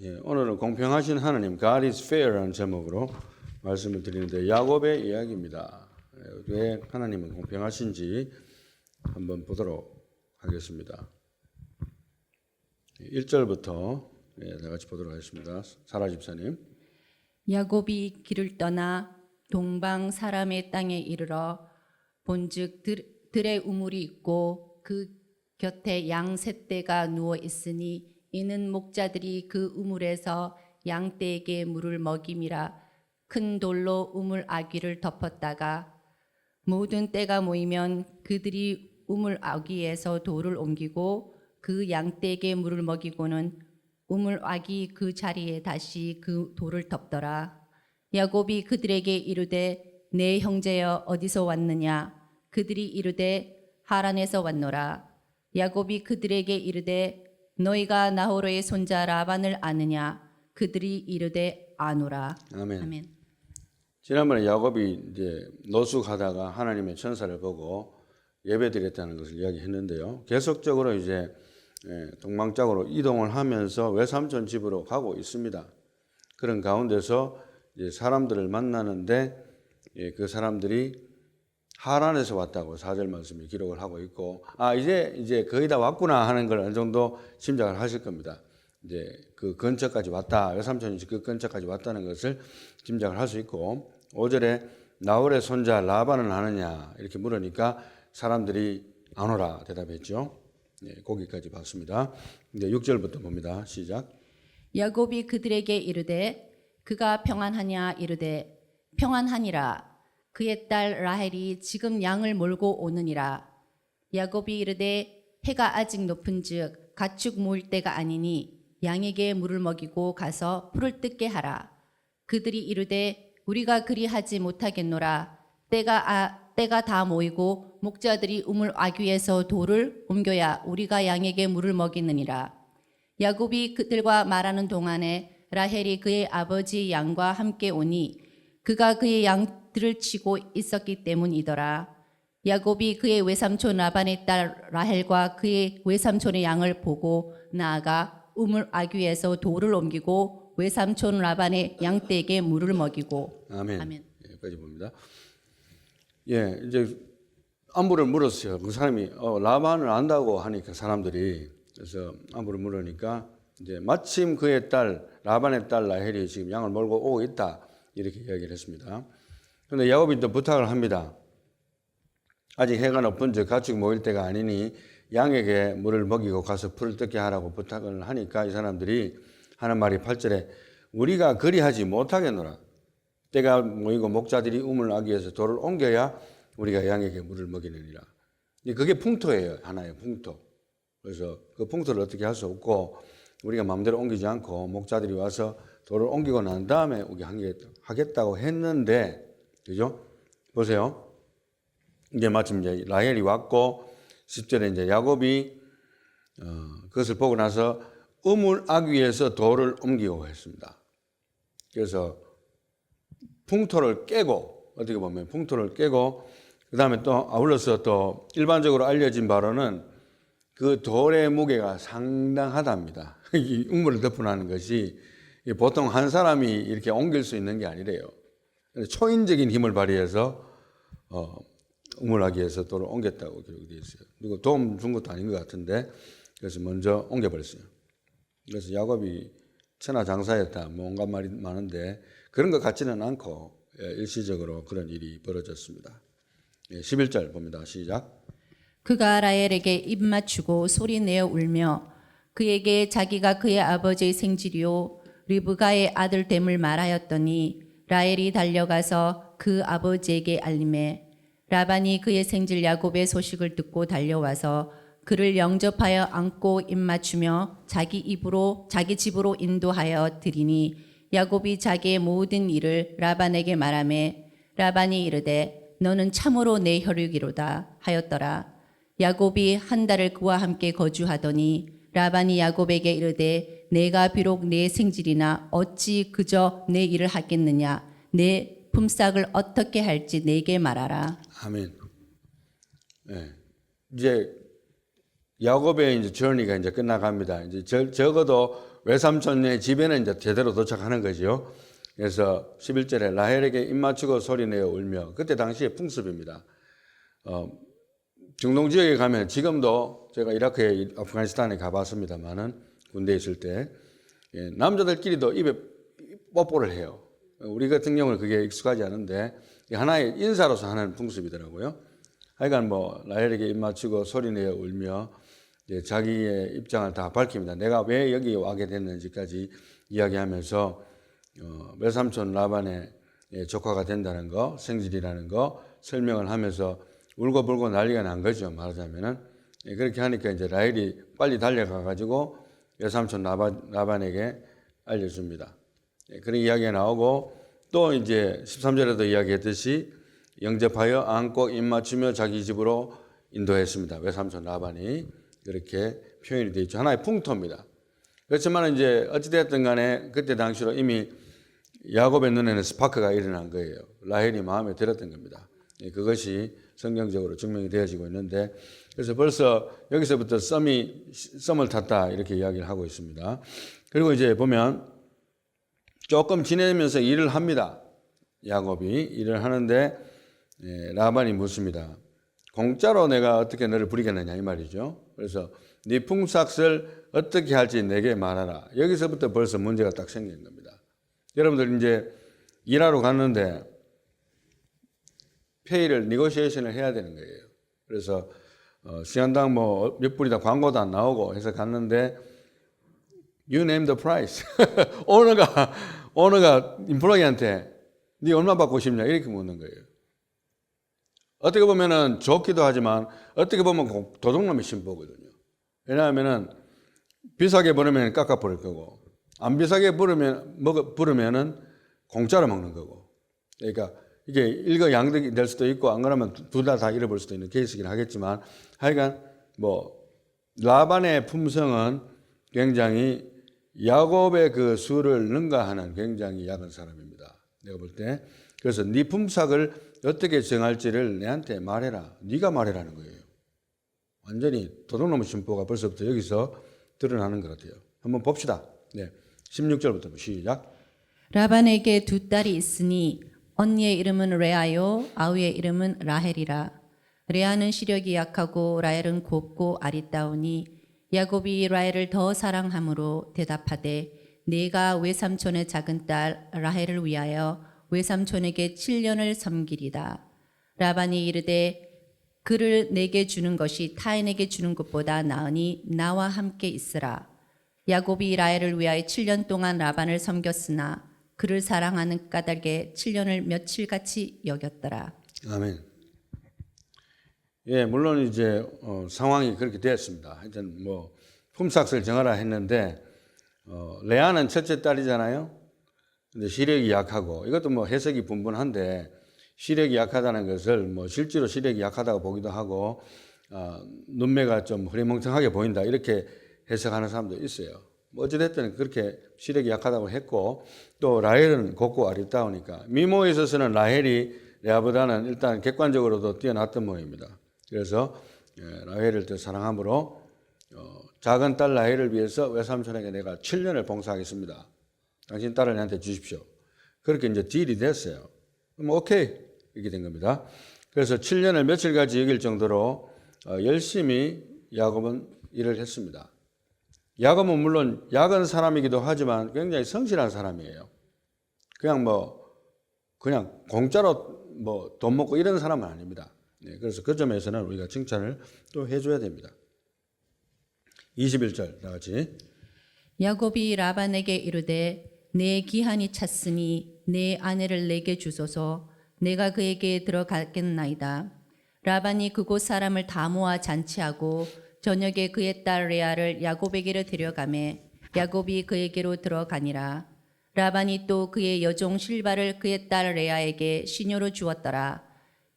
예, 오늘은 공평하신 하나님, God is fair라는 제목으로 말씀을 드리는데 야곱의 이야기입니다. 예, 왜 하나님은 공평하신지 한번 보도록 하겠습니다. 1절부터 예, 다 같이 보도록 하겠습니다. 사라 집사님. 야곱이 길을 떠나 동방 사람의 땅에 이르러 본즉 들, 들의 우물이 있고 그 곁에 양 셋대가 누워 있으니 이는 목자들이 그 우물에서 양떼에게 물을 먹임이라 큰 돌로 우물 아귀를 덮었다가 모든 때가 모이면 그들이 우물 아귀에서 돌을 옮기고 그 양떼에게 물을 먹이고는 우물 아기 그 자리에 다시 그 돌을 덮더라. 야곱이 그들에게 이르되 내 형제여 어디서 왔느냐? 그들이 이르되 하란에서 왔노라. 야곱이 그들에게 이르되 너희가 나호로의 손자 라반을 아느냐? 그들이 이르되 아노라. 아멘. 아멘. 지난번에 야곱이 이제 노숙하다가 하나님의 천사를 보고 예배드렸다는 것을 이야기했는데요. 계속적으로 이제 예, 동방쪽으로 이동을 하면서 외삼촌 집으로 가고 있습니다. 그런 가운데서 사람들을 만나는데 예, 그 사람들이 하란에서 왔다고 사절 말씀에 기록을 하고 있고 아 이제 이제 거의 다 왔구나 하는 걸 어느 정도 짐작을 하실 겁니다. 이제 그 근처까지 왔다 외삼촌이 그 근처까지 왔다는 것을 짐작을 할 수 있고 5절에 나홀의 손자 라반은 아느냐 이렇게 물으니까 사람들이 안 오라 대답했죠. 네, 거기까지 봤습니다. 이제 6절부터 봅니다. 시작. 야곱이 그들에게 이르되 그가 평안하냐 이르되 평안하니라 그의 딸 라헬이 지금 양을 몰고 오느니라. 야곱이 이르되 해가 아직 높은즉 가축 모을 때가 아니니 양에게 물을 먹이고 가서 풀을 뜯게 하라. 그들이 이르되 우리가 그리하지 못하겠노라. 때가 아, 때가 다 모이고 목자들이 우물 아귀에서 돌을 옮겨야 우리가 양에게 물을 먹이느니라. 야곱이 그들과 말하는 동안에 라헬이 그의 아버지 양과 함께 오니 그가 그의 양 들을 치고 있었기 때문이더라. 야곱이 그의 외삼촌 라반의 딸 라헬과 그의 외삼촌의 양을 보고 나아가 우물 아귀에서 돌을 옮기고 외삼촌 라반의 양떼에게 물을 먹이고 아멘. 아멘. 예, 여기까지 봅니다. 예, 이제 안부를 물었어요. 그 사람이 어, 라반을 안다고 하니까 사람들이 그래서 안부를 물으니까 이제 마침 그의 딸 라반의 딸 라헬이 지금 양을 몰고 오고 있다 이렇게 이야기를 했습니다. 그런데 야곱이 또 부탁을 합니다. 아직 해가 높은 즉 가축 모일 때가 아니니 양에게 물을 먹이고 가서 풀을 뜯게 하라고 부탁을 하니까 이 사람들이 하는 말이 8절에 우리가 그리하지 못하겠노라. 때가 모이고 목자들이 우물 아기에서 돌을 옮겨야 우리가 양에게 물을 먹이느니라. 이 그게 풍토예요. 하나의 풍토. 그래서 그 풍토를 어떻게 할 수 없고 우리가 마음대로 옮기지 않고 목자들이 와서 돌을 옮기고 난 다음에 우리 하겠다고 했는데 그죠? 보세요. 이제 마침 이제 라헬이 왔고 10절에 이제 야곱이 어, 그것을 보고 나서 우물 아귀에서 돌을 옮기고 했습니다. 그래서 풍토를 깨고 어떻게 보면 풍토를 깨고 그 다음에 또 아울러서 또 일반적으로 알려진 바로는 그 돌의 무게가 상당하답니다. 이 우물을 덮어놓는 것이 보통 한 사람이 이렇게 옮길 수 있는 게 아니래요. 초인적인 힘을 발휘해서 어, 우물하기에서 돌을 옮겼다고 기록이 되어 있어요. 누구 도움 준 것도 아닌 것 같은데 그래서 먼저 옮겨버렸어요. 그래서 야곱이 천하장사였다. 뭐 온갖 말이 많은데 그런 것 같지는 않고 예, 일시적으로 그런 일이 벌어졌습니다. 예, 11절 봅니다. 시작. 그가 라헬에게 입 맞추고 소리 내어 울며 그에게 자기가 그의 아버지의 생질이요 리브가의 아들 됨을 말하였더니 라헬이 달려가서 그 아버지에게 알림해 라반이 그의 생질 야곱의 소식을 듣고 달려와서 그를 영접하여 안고 입 맞추며 자기 입으로 자기 집으로 인도하여 드리니 야곱이 자기의 모든 일을 라반에게 말하매 라반이 이르되 너는 참으로 내 혈육이로다 하였더라. 야곱이 한 달을 그와 함께 거주하더니 라반이 야곱에게 이르되 내가 비록 내 생질이나 어찌 그저 내 일을 하겠느냐 내 품삯을 어떻게 할지 내게 말하라 아멘. 예. 이제 야곱의 이제 journey가 이제 끝나갑니다. 이제 적, 적어도 외삼촌의 집에는 이제 제대로 도착하는 거죠. 그래서 11절에 라헬에게 입 맞추고 소리내어 울며 그때 당시에 풍습입니다. 어, 중동 지역에 가면 지금도 제가 이라크에 아프가니스탄에 가봤습니다만은 군대에 있을 때 예, 남자들끼리도 입에 뽀뽀를 해요. 우리 같은 경우는 그게 익숙하지 않은데 하나의 인사로서 하는 풍습이더라고요. 하여간 뭐 라헬에게 입 맞추고 소리내어 울며 이제 자기의 입장을 다 밝힙니다. 내가 왜 여기 와게 됐는지까지 이야기하면서 어, 외삼촌 라반의 예, 조카가 된다는 거, 생질이라는 거 설명을 하면서 울고불고 난리가 난 거죠. 말하자면은 예, 그렇게 하니까 이제 라헬이 빨리 달려가 가지고 외삼촌 라반, 라반에게 알려줍니다. 예, 그런 이야기가 나오고 또 이제 13절에도 이야기했듯이 영접하여 안고 입 맞추며 자기 집으로 인도했습니다. 외삼촌 라반이 그렇게 표현이 되어 있죠. 하나의 풍토입니다. 그렇지만 이제 어찌됐든 간에 그때 당시로 이미 야곱의 눈에는 스파크가 일어난 거예요. 라헬이 마음에 들었던 겁니다. 예, 그것이 성경적으로 증명이 되어지고 있는데 그래서 벌써 여기서부터 썸이 썸을 탔다 이렇게 이야기를 하고 있습니다. 그리고 이제 보면 조금 지내면서 일을 합니다. 야곱이 일을 하는데 예, 라반이 묻습니다. 공짜로 내가 어떻게 너를 부리겠느냐 이 말이죠. 그래서 네 품삯을 어떻게 할지 내게 말하라. 여기서부터 벌써 문제가 딱 생긴 겁니다. 여러분들 이제 일하러 갔는데 페이를 니고시에이션을 해야 되는 거예요. 그래서 어, 시간당 뭐 몇 불이다 광고도 안 나오고 해서 갔는데 You name the price. 오너가 오너가 임플로이한테 네 얼마 받고 싶냐 이렇게 묻는 거예요. 어떻게 보면은 좋기도 하지만 어떻게 보면 공- 도둑놈의 심보거든요. 왜냐하면은 비싸게 부르면 깎아 버릴 거고 안 비싸게 부르면 먹어 부르면은 공짜로 먹는 거고. 그러니까 이게 일거양득이 될 수도 있고 안 그러면 둘 다 다 잃어버릴 수도 있는 케이스긴 하겠지만 하여간 뭐 라반의 품성은 굉장히 야곱의 그 수를 능가하는 굉장히 약한 사람입니다. 내가 볼 때. 그래서 네 품삯을 어떻게 정할지를 내한테 말해라. 네가 말해라는 거예요. 완전히 도둑놈의 심보가 벌써부터 여기서 드러나는 것 같아요. 한번 봅시다. 네. 16절부터 시작. 라반에게 두 딸이 있으니 언니의 이름은 레아요 아우의 이름은 라헬이라. 레아는 시력이 약하고 라헬은 곱고 아리따우니 야곱이 라헬을 더 사랑함으로 대답하되 내가 외삼촌의 작은 딸 라헬을 위하여 외삼촌에게 7년을 섬기리다 라반이 이르되 그를 내게 주는 것이 타인에게 주는 것보다 나으니 나와 함께 있으라. 야곱이 라헬을 위하여 7년 동안 라반을 섬겼으나 그를 사랑하는 까닭에 7년을 며칠같이 여겼더라. 아멘. 예, 물론 이제 어, 상황이 그렇게 됐습니다. 하여튼 뭐 품삯을 정하라 했는데 어, 레아는 첫째 딸이잖아요. 근데 시력이 약하고 이것도 뭐 해석이 분분한데 시력이 약하다는 것을 뭐 실제로 시력이 약하다고 보기도 하고 어, 눈매가 좀 흐리멍텅하게 보인다 이렇게 해석하는 사람도 있어요. 뭐 어찌됐든 그렇게 시력이 약하다고 했고 또 라헬은 곱고 아리따우니까 미모에 있어서는 라헬이 레아보다는 일단 객관적으로도 뛰어났던 모양입니다. 그래서 예, 라헬을 더 사랑함으로 어, 작은 딸 라헬을 위해서 외삼촌에게 내가 7년을 봉사하겠습니다. 당신 딸을 내한테 주십시오. 그렇게 이제 딜이 됐어요. 그럼 오케이 이렇게 된 겁니다. 그래서 7년을 며칠까지 여길 정도로 어, 열심히 야곱은 일을 했습니다. 야곱은 물론 야근 사람이기도 하지만 굉장히 성실한 사람이에요. 그냥 뭐 그냥 공짜로 뭐 돈 먹고 이런 사람은 아닙니다. 네, 그래서 그 점에서는 우리가 칭찬을 또 해줘야 됩니다. 21절 다 같이 야곱이 라반에게 이르되 내 기한이 찼으니 내 아내를 내게 주소서 내가 그에게 들어가겠나이다. 라반이 그곳 사람을 다 모아 잔치하고 저녁에 그의 딸 레아를 야곱에게로 데려가매 야곱이 그에게로 들어가니라. 라반이 또 그의 여종 실바를 그의 딸 레아에게 시녀로 주었더라.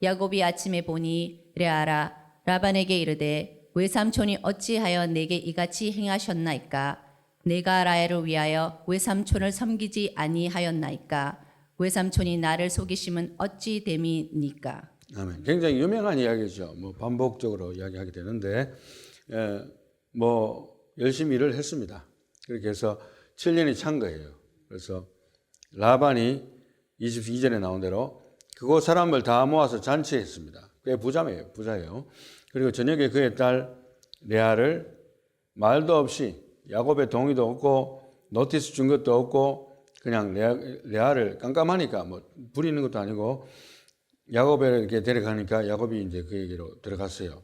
야곱이 아침에 보니 레아라 라반에게 이르되 외삼촌이 어찌하여 내게 이같이 행하셨나이까 내가 라헬을 위하여 외삼촌을 섬기지 아니하였나이까 외삼촌이 나를 속이심은 어찌 됨이니까 아멘. 굉장히 유명한 이야기죠. 뭐 반복적으로 이야기하게 되는데 예, 뭐 열심히 일을 했습니다. 그렇게 해서 7년이 찬 거예요. 그래서 라반이 22절에 나온 대로 그곳 사람을 다 모아서 잔치했습니다. 꽤 부자예요, 부자예요. 그리고 저녁에 그의 딸 레아를 말도 없이 야곱의 동의도 없고 노티스 준 것도 없고 그냥 레아, 레아를 깜깜하니까 뭐 부리는 것도 아니고 야곱에게 데려가니까 야곱이 이제 그에게로 들어갔어요.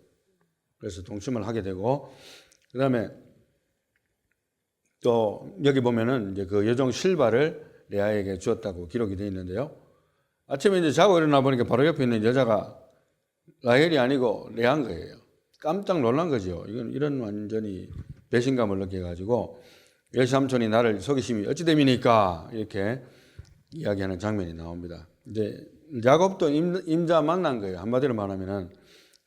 그래서 동침을 하게 되고 그 다음에 또 여기 보면은 이제 그 여종 실바를 레아에게 주었다고 기록이 되어 있는데요. 아침에 이제 자고 일어나 보니까 바로 옆에 있는 여자가 라헬이 아니고 레아인 거예요. 깜짝 놀란 거죠. 이건 이런 완전히 배신감을 느껴 가지고 열삼촌이 나를 속이심이 어찌 됨이니까 이렇게 이야기하는 장면이 나옵니다. 이제 야곱도 임, 임자 만난 거예요. 한마디로 말하면은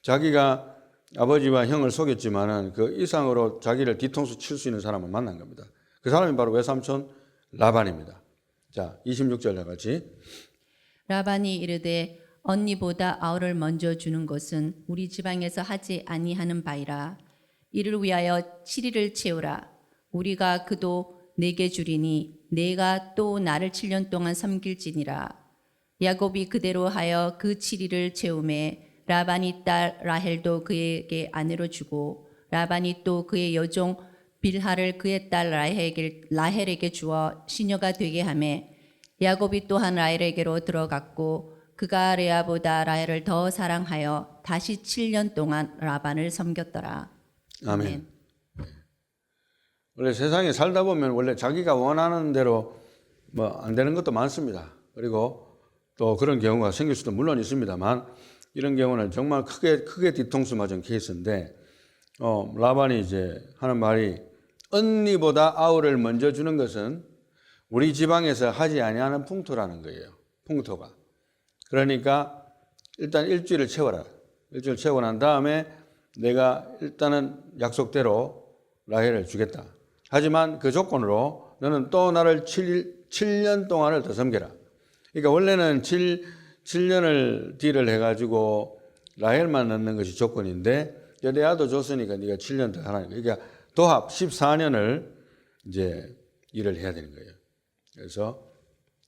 자기가 아버지와 형을 속였지만은 그 이상으로 자기를 뒤통수 칠 수 있는 사람을 만난 겁니다. 그 사람이 바로 외삼촌 라반입니다. 자, 26절 같이 라반이 이르되 언니보다 아우를 먼저 주는 것은 우리 지방에서 하지 아니하는 바이라 이를 위하여 7일을 채우라 우리가 그도 내게 주리니 내가 또 나를 7년 동안 섬길지니라 야곱이 그대로 하여 그 7일을 채우매 라반이 딸 라헬도 그에게 아내로 주고 라반이 또 그의 여종 빌하를 그의 딸 라헬에게, 라헬에게 주어 시녀가 되게 하매 야곱이 또한 라헬에게로 들어갔고 그가 레아보다 라헬을 더 사랑하여 다시 7년 동안 라반을 섬겼더라. 아멘. 원래 세상에 살다 보면 원래 자기가 원하는 대로 뭐 안 되는 것도 많습니다. 그리고 또 그런 경우가 생길 수도 물론 있습니다만 이런 경우는 정말 크게 크게 뒤통수 맞은 케이스인데 어, 라반이 이제 하는 말이 언니보다 아우를 먼저 주는 것은 우리 지방에서 하지 아니하는 풍토라는 거예요. 풍토가. 그러니까 일단 일주일을 채워라. 일주일 채우고 난 다음에 내가 일단은 약속대로 라헬을 주겠다. 하지만 그 조건으로 너는 또 나를 7, 7년 동안을 더 섬겨라. 그러니까 원래는 7, 7년을 딜을 해가지고 라헬만 넣는 것이 조건인데 레아도 줬으니까 네가 7년 더 거예요. 그러니까 도합 14년을 이제 일을 해야 되는 거예요. 그래서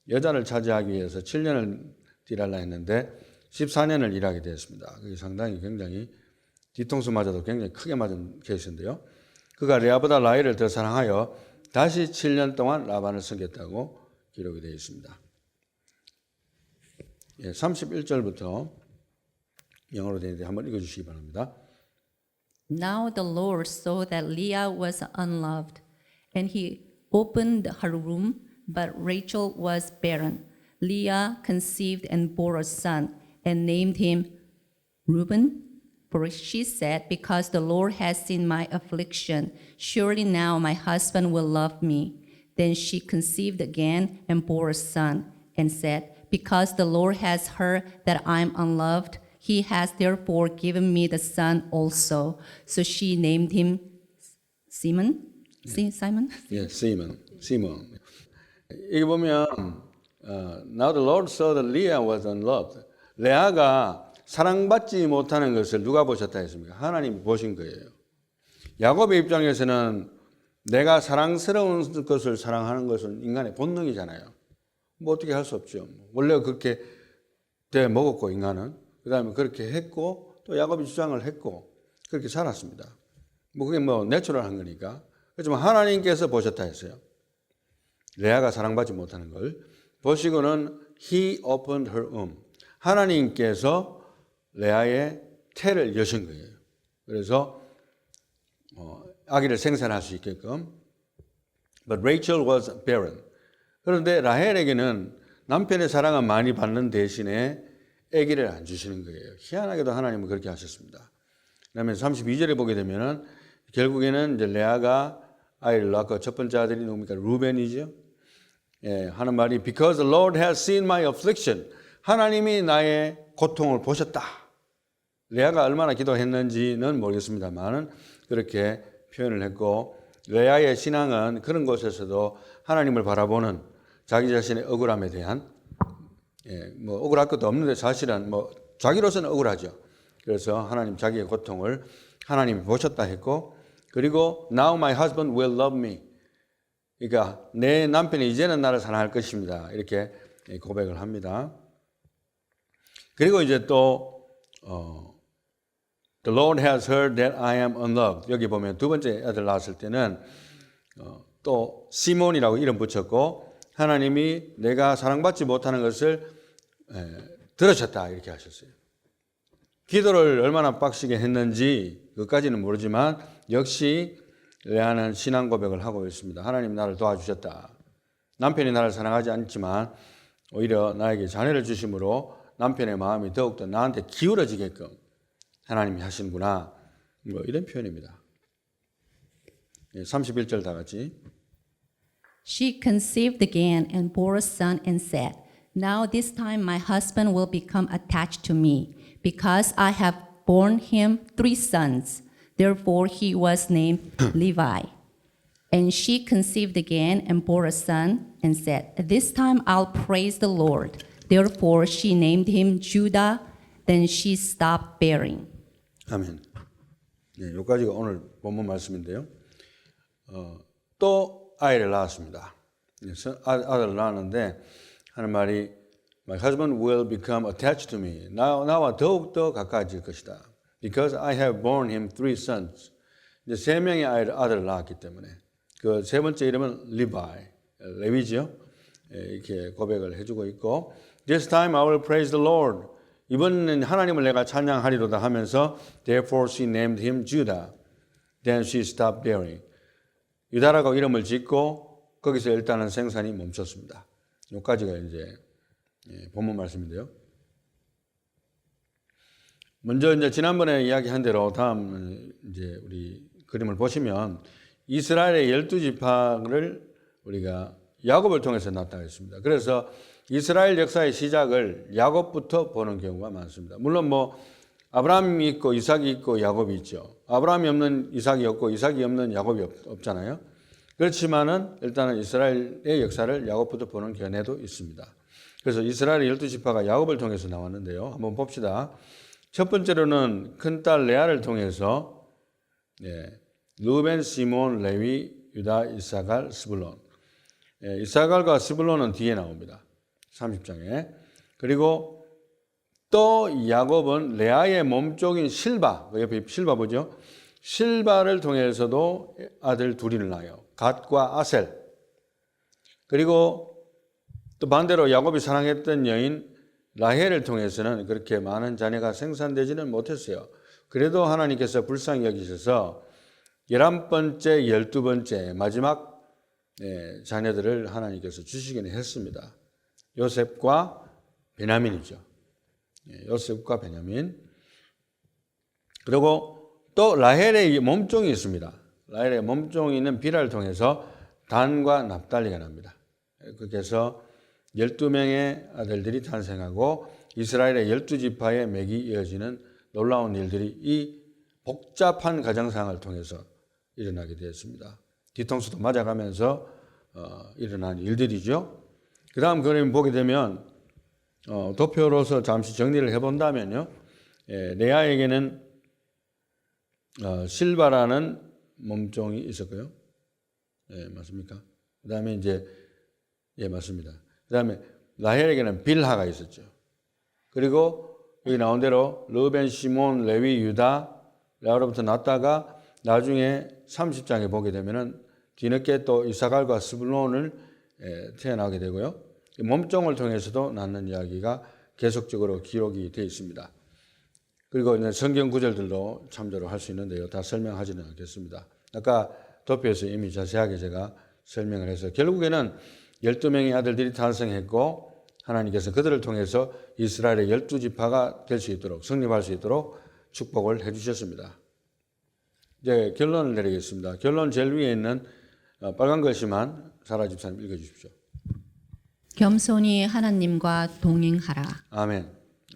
여자를 차지하기 위해서 7년을 딜하려 했는데 14년을 일하게 되었습니다. 그게 상당히 굉장히 뒤통수 맞아도 굉장히 크게 맞은 케이스인데요. 그가 레아보다 라헬을 더 사랑하여 다시 7년 동안 라반을 섬겼다고 기록이 되어 있습니다. 예, 31절부터 영어로 되어 있는데 한번 읽어주시기 바랍니다. Now the Lord saw that Leah was unloved, and he opened her womb, but Rachel was barren. Leah conceived and bore a son, and named him Reuben. For she said, Because the Lord has seen my affliction, surely now my husband will love me. Then she conceived again and bore a son, and said, Because the Lord has heard that I am unloved, he has therefore given me the son also. So she named him Simon. Si- Simon? 예, 시몬, 시몬. 여기 보면 어, Now the Lord saw that Leah was unloved. 레아가 사랑받지 못하는 것을 누가 보셨다 했습니까? 하나님이 보신 거예요. 야곱의 입장에서는 내가 사랑스러운 것을 사랑하는 것은 인간의 본능이잖아요. 뭐 어떻게 할 수 없죠. 원래 그렇게 돼 먹었고 인간은 그다음에 그렇게 했고 또 야곱이 주장을 했고 그렇게 살았습니다. 뭐 그게 뭐 내추럴한 거니까. 그렇지만 하나님께서 보셨다 했어요. 레아가 사랑받지 못하는 걸 보시고는 he opened her womb. 하나님께서 레아의 태를 여신 거예요. 그래서 어, 아기를 생산할 수 있게끔. But Rachel was barren. 그런데 라헬에게는 남편의 사랑은 많이 받는 대신에 아기를 안 주시는 거예요. 희한하게도 하나님은 그렇게 하셨습니다. 그다음에 32절에 보게 되면은 결국에는 이제 레아가 아이를 낳고 첫 번째 아들이 누굽니까? 루벤이죠. 예, 하는 말이 because the Lord has seen my affliction. 하나님이 나의 고통을 보셨다. 레아가 얼마나 기도했는지는 모르겠습니다만은 그렇게 표현을 했고 레아의 신앙은 그런 곳에서도 하나님을 바라보는 자기 자신의 억울함에 대한 예, 뭐 억울할 것도 없는데 사실은 뭐 자기로서는 억울하죠. 그래서 하나님 자기의 고통을 하나님이 보셨다 했고 그리고 now my husband will love me. 그러니까 내 남편이 이제는 나를 사랑할 것입니다. 이렇게 고백을 합니다. 그리고 이제 또 어, The Lord has heard that I am unloved. 여기 보면 두 번째 아들 낳았을 때는 어, 또 시몬이라고 이름 붙였고 하나님이 내가 사랑받지 못하는 것을 에, 들으셨다 이렇게 하셨어요. 기도를 얼마나 빡시게 했는지 그까지는 모르지만 역시 레아는 신앙 고백을 하고 있습니다. 하나님 나를 도와주셨다. 남편이 나를 사랑하지 않지만 오히려 나에게 자녀를 주심으로 남편의 마음이 더욱더 나한테 기울어지게끔 하나님이 하시는구나. 뭐 이런 표현입니다. 예, 31절 다 같이. She conceived again and bore a son and said, Now this time my husband will become attached to me, because I have borne him three sons. Therefore he was named Levi. And she conceived again and bore a son and said, This time I'll praise the Lord. Therefore she named him Judah. Then she stopped bearing. 아멘. 네, 여기까지가 오늘 본문 말씀인데요. 어, 또 아이를 낳았습니다. 그래서 아, 아들을 낳았는데 하는 말이 My husband will become attached to me. 나, 나와 더욱더 가까워질 것이다. Because I have borne him three sons. 이제 세 명의 아이를, 아들을 낳았기 때문에 그 세 번째 이름은 리바이, 레위지요. 예, 이렇게 고백을 해주고 있고 This time I will praise the Lord. 이번에는 하나님을 내가 찬양하리로다 하면서 Therefore she named him Judah. Then she stopped bearing. 유다라고 이름을 짓고 거기서 일단은 생산이 멈췄습니다. 여기까지가 이제 예, 본문 말씀인데요. 먼저 이제 지난번에 이야기한 대로 다음 이제 우리 그림을 보시면 이스라엘의 열두 지파를 우리가 야곱을 통해서 나타냈습니다. 그래서 이스라엘 역사의 시작을 야곱부터 보는 경우가 많습니다. 물론 뭐 아브라함이 있고 이삭이 있고 야곱이 있죠. 아브라함이 없는 이삭이 없고 이삭이 없는 야곱이 없, 없잖아요. 그렇지만은 일단은 이스라엘의 역사를 야곱부터 보는 견해도 있습니다. 그래서 이스라엘의 열두 지파가 야곱을 통해서 나왔는데요. 한번 봅시다. 첫 번째로는 큰딸 레아를 통해서 예, 루벤, 시몬, 레위, 유다, 이사갈, 스불론. 예, 이사갈과 스불론은 뒤에 나옵니다. 30장에. 그리고 또 야곱은 레아의 몸쪽인 실바, 그 옆에 실바 보죠? 실바를 통해서도 아들 둘이를 낳아요. 갓과 아셀. 그리고 또 반대로 야곱이 사랑했던 여인 라헬을 통해서는 그렇게 많은 자녀가 생산되지는 못했어요. 그래도 하나님께서 불쌍히 여기셔서 열한 번째, 열두 번째 마지막 예, 자녀들을 하나님께서 주시기는 했습니다. 요셉과 베냐민이죠. 예, 요셉과 베냐민. 그리고 또 라헬의 몸종이 있습니다. 라헬의 몸종이는 비라를 통해서 단과 납달리가 납니다. 그래서 12명의 아들들이 탄생하고 이스라엘의 12지파의 맥이 이어지는 놀라운 일들이 이 복잡한 가정상을 통해서 일어나게 되었습니다. 뒤통수도 맞아가면서 어, 일어난 일들이죠. 그 다음 그림 보게 되면 어, 도표로서 잠시 정리를 해본다면요. 예, 레아에게는 어, 실바라는 몸종이 있었고요. 예, 맞습니까? 그 다음에 이제, 예, 맞습니다. 그 다음에 라헬에게는 빌하가 있었죠. 그리고 여기 나온 대로 르벤, 시몬, 레위, 유다, 레아로부터 났다가 나중에 30장에 보게 되면은 뒤늦게 또 이사갈과 스불론을 예, 태어나게 되고요. 몸종을 통해서도 낳는 이야기가 계속적으로 기록이 되어 있습니다. 그리고 이제 성경 구절들도 참조를 할 수 있는데요. 다 설명하지는 않겠습니다. 아까 도표에서 이미 자세하게 제가 설명을 해서 결국에는 12명의 아들들이 탄생했고 하나님께서 그들을 통해서 이스라엘의 12지파가 될 수 있도록 성립할 수 있도록 축복을 해 주셨습니다. 이제 결론을 내리겠습니다. 결론 제일 위에 있는 어, 빨간 글씨만 사라 집사님 읽어 주십시오. 겸손히 하나님과 동행하라. 아멘.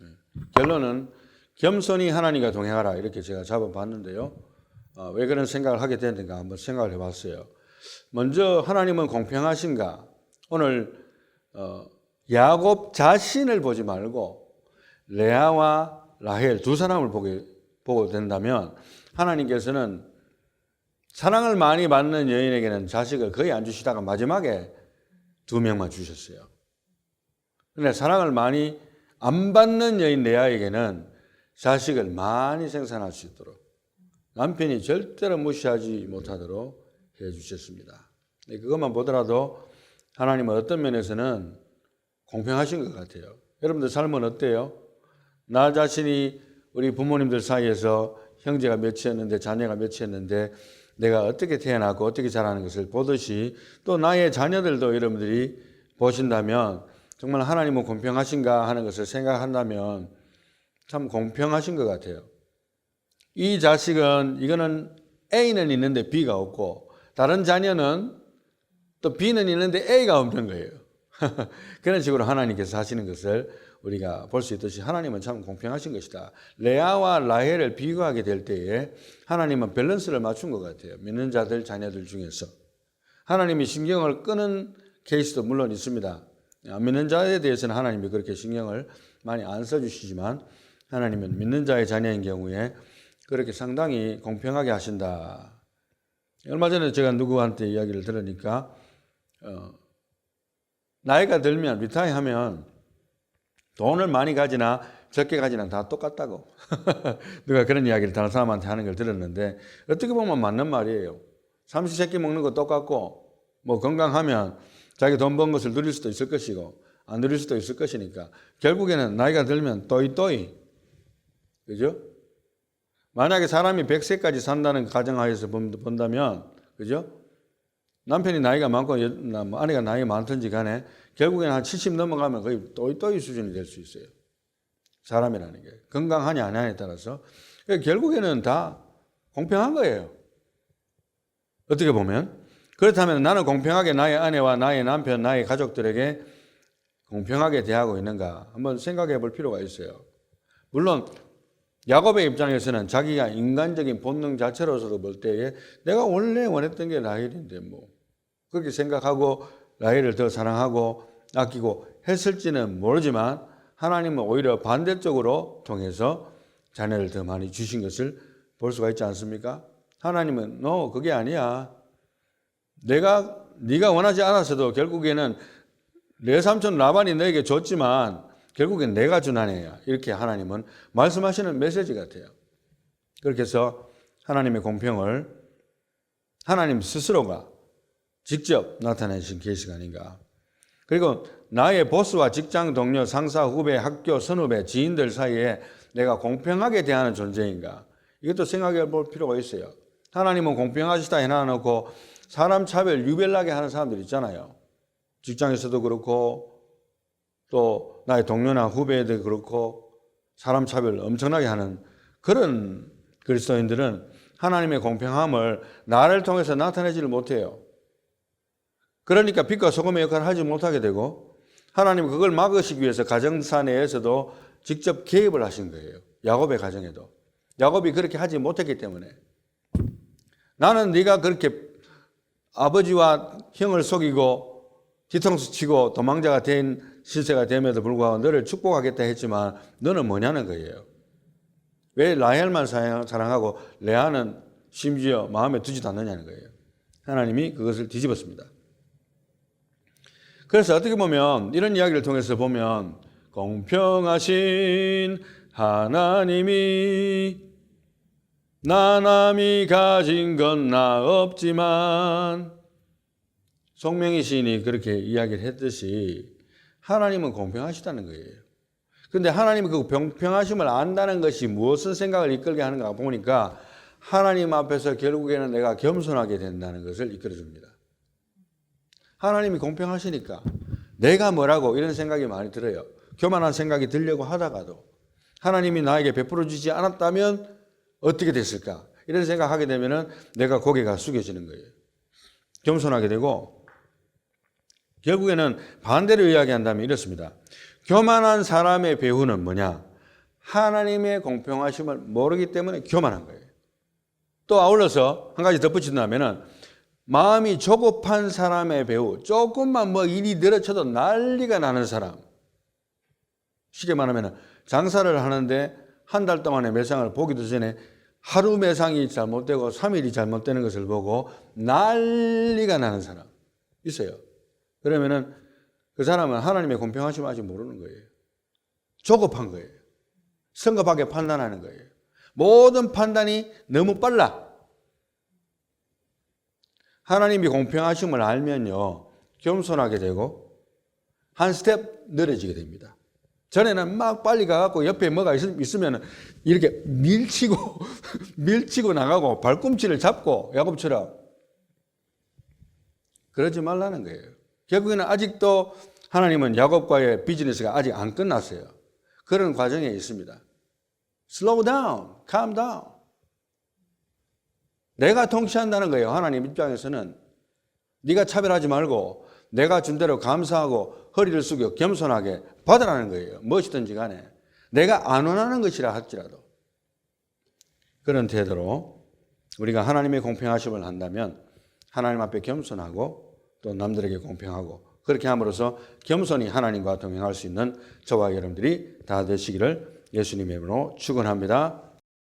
네. 결론은 겸손히 하나님과 동행하라 이렇게 제가 잡아봤는데요. 어, 왜 그런 생각을 하게 됐는가 한번 생각을 해봤어요. 먼저 하나님은 공평하신가? 오늘 어, 야곱 자신을 보지 말고 레아와 라헬 두 사람을 보게 보고 된다면 하나님께서는 사랑을 많이 받는 여인에게는 자식을 거의 안 주시다가 마지막에 두 명만 주셨어요. 그런데 사랑을 많이 안 받는 여인 레아에게는 자식을 많이 생산할 수 있도록 남편이 절대로 무시하지 못하도록 해 주셨습니다. 네, 그것만 보더라도 하나님은 어떤 면에서는 공평하신 것 같아요. 여러분들 삶은 어때요? 나 자신이 우리 부모님들 사이에서 형제가 몇이었는데 자녀가 몇이었는데 내가 어떻게 태어나고 어떻게 자라는 것을 보듯이 또 나의 자녀들도 여러분들이 보신다면 정말 하나님은 공평하신가 하는 것을 생각한다면 참 공평하신 것 같아요. 이 자식은 이거는 A는 있는데 B가 없고 다른 자녀는 또 B는 있는데 A가 없는 거예요. 그런 식으로 하나님께서 하시는 것을 우리가 볼 수 있듯이 하나님은 참 공평하신 것이다. 레아와 라헬을 비교하게 될 때에 하나님은 밸런스를 맞춘 것 같아요. 믿는 자들, 자녀들 중에서. 하나님이 신경을 끄는 케이스도 물론 있습니다. 안 믿는 자에 대해서는 하나님이 그렇게 신경을 많이 안 써주시지만 하나님은 믿는 자의 자녀인 경우에 그렇게 상당히 공평하게 하신다. 얼마 전에 제가 누구한테 이야기를 들으니까 어, 나이가 들면 리타이하면 돈을 많이 가지나 적게 가지나 다 똑같다고 누가 그런 이야기를 다른 사람한테 하는 걸 들었는데 어떻게 보면 맞는 말이에요. 삼시세끼 먹는 거 똑같고 뭐 건강하면 자기 돈 번 것을 누릴 수도 있을 것이고 안 누릴 수도 있을 것이니까 결국에는 나이가 들면 또이또이 그죠? 만약에 사람이 100세까지 산다는 가정하에서 본- 본다면 그죠? 남편이 나이가 많고 뭐 아내가 나이가 많든지 간에 결국에는 한 70 넘어가면 거의 또이또이 수준이 될 수 있어요. 사람이라는 게 건강하냐 안 하냐에 따라서 그러니까 결국에는 다 공평한 거예요. 어떻게 보면 그렇다면 나는 공평하게 나의 아내와 나의 남편, 나의 가족들에게 공평하게 대하고 있는가 한번 생각해 볼 필요가 있어요. 물론 야곱의 입장에서는 자기가 인간적인 본능 자체로서도 볼 때에 내가 원래 원했던 게 라헬인데 뭐 그렇게 생각하고 라헬을 더 사랑하고 아끼고 했을지는 모르지만 하나님은 오히려 반대쪽으로 통해서 자녀를 더 많이 주신 것을 볼 수가 있지 않습니까? 하나님은 너 그게 아니야. 내가 네가 원하지 않았어도 결국에는 내 삼촌 라반이 너에게 줬지만 결국엔 내가 준 아내야. 이렇게 하나님은 말씀하시는 메시지 같아요. 그렇게 해서 하나님의 공평을 하나님 스스로가 직접 나타내신 계시가 아닌가. 그리고 나의 보스와 직장 동료, 상사, 후배, 학교, 선후배, 지인들 사이에 내가 공평하게 대하는 존재인가. 이것도 생각해 볼 필요가 있어요. 하나님은 공평하시다 해놔놓고 사람 차별 유별나게 하는 사람들 있잖아요. 직장에서도 그렇고 또 나의 동료나 후배들 그렇고 사람 차별 엄청나게 하는 그런 그리스도인들은 하나님의 공평함을 나를 통해서 나타내지를 못해요. 그러니까 빛과 소금의 역할을 하지 못하게 되고 하나님 그걸 막으시기 위해서 가정사 내에서도 직접 개입을 하신 거예요. 야곱의 가정에도. 야곱이 그렇게 하지 못했기 때문에 나는 네가 그렇게 아버지와 형을 속이고 뒤통수 치고 도망자가 된 실세가 됨에도 불구하고 너를 축복하겠다 했지만 너는 뭐냐는 거예요. 왜 라헬만 사랑- 사랑하고 레아는 심지어 마음에 두지도 않느냐는 거예요. 하나님이 그것을 뒤집었습니다. 그래서 어떻게 보면 이런 이야기를 통해서 보면 공평하신 하나님이 나 남이 가진 건 나 없지만 송명희 시인이 그렇게 이야기를 했듯이 하나님은 공평하시다는 거예요. 근데 하나님이 그 공평하심을 안다는 것이 무엇을 생각을 이끌게 하는가 보니까 하나님 앞에서 결국에는 내가 겸손하게 된다는 것을 이끌어줍니다. 하나님이 공평하시니까 내가 뭐라고 이런 생각이 많이 들어요. 교만한 생각이 들려고 하다가도 하나님이 나에게 베풀어 주지 않았다면 어떻게 됐을까? 이런 생각하게 되면은 내가 고개가 숙여지는 거예요. 겸손하게 되고 결국에는 반대로 이야기한다면 이렇습니다. 교만한 사람의 배후는 뭐냐? 하나님의 공평하심을 모르기 때문에 교만한 거예요. 또 아울러서 한 가지 덧붙인다면은 마음이 조급한 사람의 배우, 조금만 뭐 일이 늘어쳐도 난리가 나는 사람. 쉽게 말하면 장사를 하는데 한 달 동안의 매상을 보기도 전에 하루 매상이 잘못되고 3일이 잘못되는 것을 보고 난리가 나는 사람 있어요. 그러면은 그 사람은 하나님의 공평하심을 아직 모르는 거예요. 조급한 거예요. 성급하게 판단하는 거예요. 모든 판단이 너무 빨라. 하나님이 공평하심을 알면요. 겸손하게 되고 한 스텝 느려지게 됩니다. 전에는 막 빨리 가갖고 옆에 뭐가 있- 있으면 이렇게 밀치고 밀치고 나가고 발꿈치를 잡고 야곱처럼 그러지 말라는 거예요. 결국에는 아직도 하나님은 야곱과의 비즈니스가 아직 안 끝났어요. 그런 과정에 있습니다. Slow down, calm down. 내가 통치한다는 거예요. 하나님 입장에서는 네가 차별하지 말고 내가 준 대로 감사하고 허리를 숙여 겸손하게 받으라는 거예요. 무엇이든지 간에 내가 안 원하는 것이라 할지라도 그런 태도로 우리가 하나님의 공평하심을 한다면 하나님 앞에 겸손하고 또 남들에게 공평하고 그렇게 함으로써 겸손히 하나님과 동행할 수 있는 저와 여러분들이 다 되시기를 예수님의 이름으로 축원합니다.